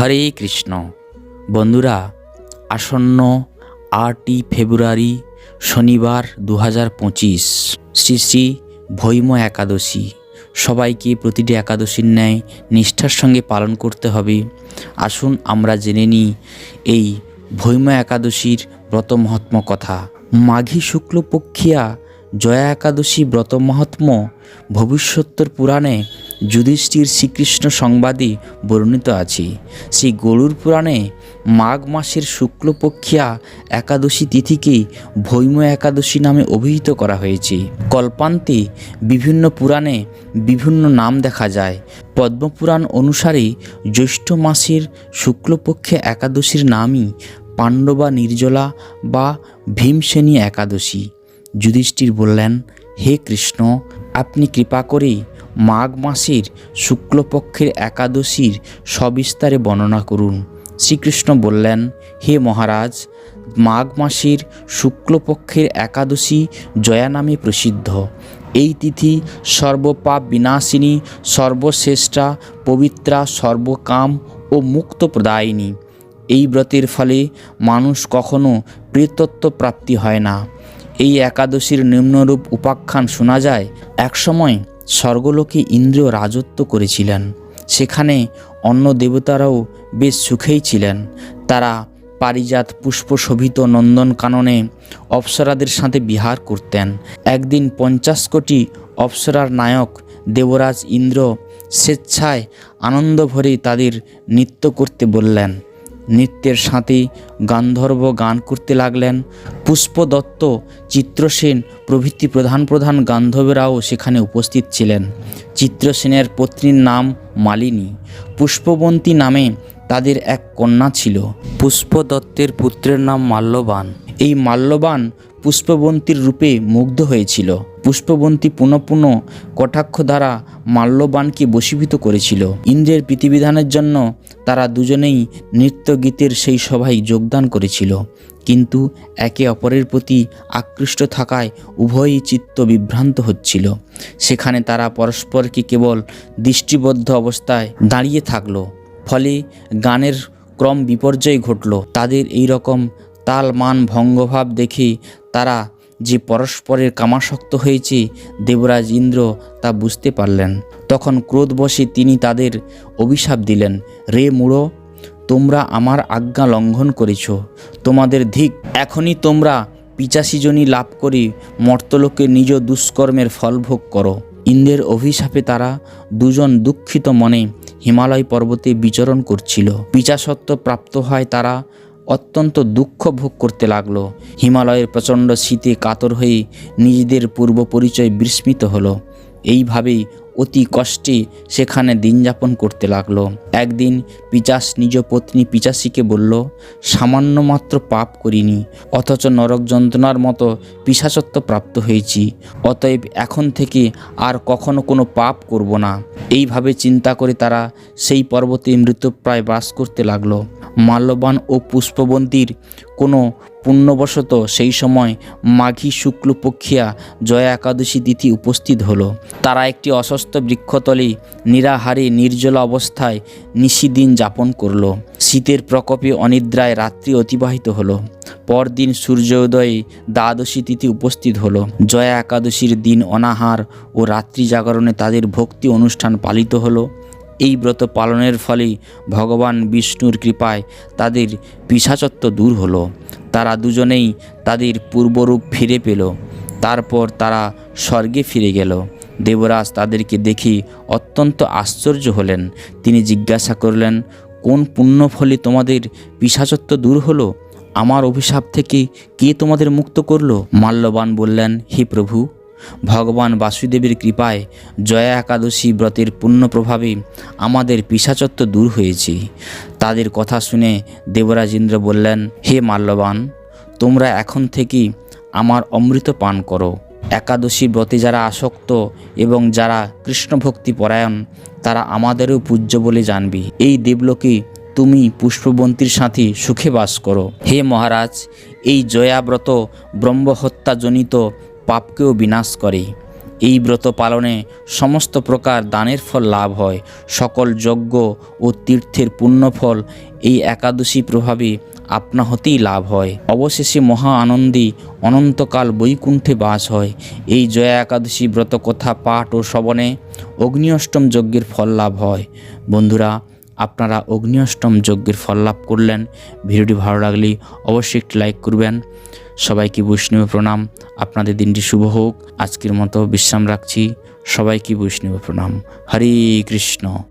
হরে কৃষ্ণ। বন্ধুরা, আসন্ন আটই ফেব্রুয়ারি শনিবার দু হাজার পঁচিশ, শ্রী শ্রী ভৈম একাদশী। সবাইকে প্রতিটি একাদশীর ন্যায় নিষ্ঠার সঙ্গে পালন করতে হবে। আসুন আমরা জেনে নিই এই ভৈম একাদশীর ব্রত মহাত্ম কথা। মাঘী শুক্লপক্ষিয়া জয়া একাদশী ব্রত মহাত্ম ভবিষ্যত্তর পুরাণে যুধিষ্ঠির শ্রীকৃষ্ণ সংবাদে বর্ণিত আছে। সেই গরুর পুরাণে মাঘ মাসের শুক্লপক্ষিয়া একাদশী তিথিকে ভৈম একাদশী নামে অভিহিত করা হয়েছে। কল্পান্তে বিভিন্ন পুরাণে বিভিন্ন নাম দেখা যায়। পদ্মপুরাণ অনুসারে জ্যৈষ্ঠ মাসের শুক্লপক্ষে একাদশীর নামই পাণ্ডবা নির্জলা বা ভীমসেনী একাদশী। যুধিষ্ঠির বললেন, হে কৃষ্ণ, আপনি কৃপা করে মাঘ মাসের শুক্লপক্ষের একাদশীর সবিস্তারে বর্ণনা করুন। শ্রীকৃষ্ণ বললেন, হে মহারাজ, মাঘ মাসের শুক্লপক্ষের একাদশী জয়া নামে প্রসিদ্ধ। এই তিথি সর্বপাপ বিনাশিনী, সর্বশ্রেষ্ঠা, পবিত্রা, সর্বকাম ও মুক্ত প্রদায়িনী। এই ব্রতের ফলে মানুষ কখনো প্রেতত্ব প্রাপ্তি হয় না। এই একাদশীর নিম্নরূপ উপাখ্যান শোনা যায়, একসময় স্বর্গলোকে ইন্দ্র রাজত্ব করেছিলেন। সেখানে অন্য দেবতারাও বেশ সুখেই ছিলেন। তারা পারিজাত পুষ্পশোভিত নন্দনকাননে অপ্সরাদের সাথে বিহার করতেন। একদিন পঞ্চাশ কোটি অপ্সরার নায়ক দেবরাজ ইন্দ্র স্বেচ্ছায় আনন্দ ভরে তাদের নৃত্য করতে বললেন। নৃত্যের সাথে গান্ধর্ব গান করতে লাগলেন। পুষ্পদত্ত, চিত্রসেন প্রভৃতি প্রধান প্রধান গান্ধর্বরাও সেখানে উপস্থিত ছিলেন। চিত্রসেনের পত্নীর নাম মালিনী। পুষ্পবন্তী নামে তাদের এক কন্যা ছিল। পুষ্পদত্তের পুত্রের নাম মাল্যবান। এই মাল্যবান পুষ্পবন্তীর রূপে মুগ্ধ হয়েছিল। পুষ্পবন্তী পুনঃ পুনঃ কটাক্ষ দ্বারা মাল্যবানকে বশীভূত করেছিল। ইন্দ্রের প্রীতিবিধানের জন্য তারা দুজনেই নৃত্য গীতের সেই সভায় যোগদান করেছিল। কিন্তু একে অপরের প্রতি আকৃষ্ট থাকায় উভয়ই চিত্ত বিভ্রান্ত হচ্ছিল। সেখানে তারা পরস্পরকে কেবল দৃষ্টিবদ্ধ অবস্থায় দাঁড়িয়ে থাকল। ফলে গানের ক্রম বিপর্যয় ঘটল। তাদের এই রকম তাল মান ভঙ্গভাব দেখে তারা যে পরস্পরের কামাসক্ত হয়েছে দেবরাজ ইন্দ্র তা বুঝতে পারলেন। তখন ক্রোধ ক্রোধবশে তিনি তাদের অভিশাপ দিলেন, রে মুড়ো, তোমরা আমার আজ্ঞা লঙ্ঘন করেছ। তোমাদের ধিক, এখনই তোমরা পিচাশিজনী লাভ করে মর্তলোকে নিজ দুষ্কর্মের ফল ভোগ করো। ইন্দ্রের অভিশাপে তারা দুজন দুঃখিত মনে হিমালয় পর্বতে বিচরণ করছিল। পিচাসত্ব প্রাপ্ত হয় তারা অত্যন্ত দুঃখ ভোগ করতে লাগল। হিমালয়ের প্রচণ্ড শীতে কাতর হয়ে নিজেদের পূর্ব পরিচয় বিস্মৃত হলো। এইভাবেই অতি কষ্টে সেখানে দিন যাপন করতে লাগল। একদিন পিচাস নিজ পত্নী পিচাসীকে বলল, সামান্য মাত্র পাপ করিনি, অথচ নরক যন্ত্রণার মতো পিসাচত্ব প্রাপ্ত হয়েছি। অতএব এখন থেকে আর কখনো কোনো পাপ করব না। এইভাবে চিন্তা করে তারা সেই পর্বতে মৃতপ্রায় বাস করতে লাগল। মাল্যবান ও পুষ্পবন্তীর কোনো পুণ্যবশত সেই সময় মাঘী শুক্লপক্ষিয়া জয়া একাদশী তিথি উপস্থিত হলো। তারা একটি অসস্ত বৃক্ষতলে নিরাহারে নির্জলা অবস্থায় নিশিদিন যাপন করল। শীতের প্রকোপে অনিদ্রায় রাত্রি অতিবাহিত হলো। পরদিন সূর্যোদয়ে দ্বাদশী তিথি উপস্থিত হলো। জয়া একাদশীর দিন অনাহার ও রাত্রি জাগরণে তাদের ভক্তি অনুষ্ঠান পালিত হলো। এই ব্রত পালনের ফলে ভগবান বিষ্ণুর কৃপায় তাদের পিসাচত্ব দূর হলো। তারা দুজনেই তাদের পূর্বরূপ ফিরে পেল। তারপর তারা স্বর্গে ফিরে গেল। দেবরাজ তাদেরকে দেখে অত্যন্ত আশ্চর্য হলেন। তিনি জিজ্ঞাসা করলেন, কোন পুণ্য ফলে তোমাদের পিসাচত্ব দূর হলো? আমার অভিশাপ থেকে কে তোমাদের মুক্ত করল? মাল্যবান বললেন, হে প্রভু ভগবান বাসুদেবের কৃপায় জয়া একাদশী ব্রতের পুণ্য প্রভাবে আমাদের পিসাচত্ব দূর হয়েছে। তাদের কথা শুনে দেবরাজ ইন্দ্র বললেন, হে মাল্যবান, তোমরা এখন থেকে আমার অমৃত পান করো। একাদশী ব্রতে যারা আসক্ত এবং যারা কৃষ্ণ ভক্তি পরায়ণ, তারা আমাদেরও পূজ্য বলে জানবি। এই দেবলোকে তুমি পুষ্পবন্তীর সাথে সুখে বাস করো। হে মহারাজ, এই জয়াব্রত ব্রহ্মহত্যাজনিত পাপকেও বিনাশ করে। এই ব্রত পালনে সমস্ত প্রকার দানের ফল লাভ হয়। সকল যজ্ঞ ও তীর্থের পুণ্যফল এই একাদশী প্রভাবে আপনা হতেই লাভ হয়। অবশেষে মহা আনন্দে অনন্তকাল বৈকুণ্ঠে বাস হয়। এই জয়া একাদশী ব্রত কথা পাঠ ও শ্রবণে অগ্নিঅষ্টম যজ্ঞের ফল লাভ হয়। বন্ধুরা, আপনারা অগ্নিঅষ্টম যজ্ঞের ফল লাভ করলেন। ভিডিওটি ভালো লাগলে অবশ্যই একটি লাইক করবেন। সবাইকে বৈষ্ণব প্রণাম। আপনাদের দিনটি শুভ হোক। আজকের মতো বিশ্রাম রাখছি। সবাইকে বৈষ্ণব প্রণাম। হরে কৃষ্ণ।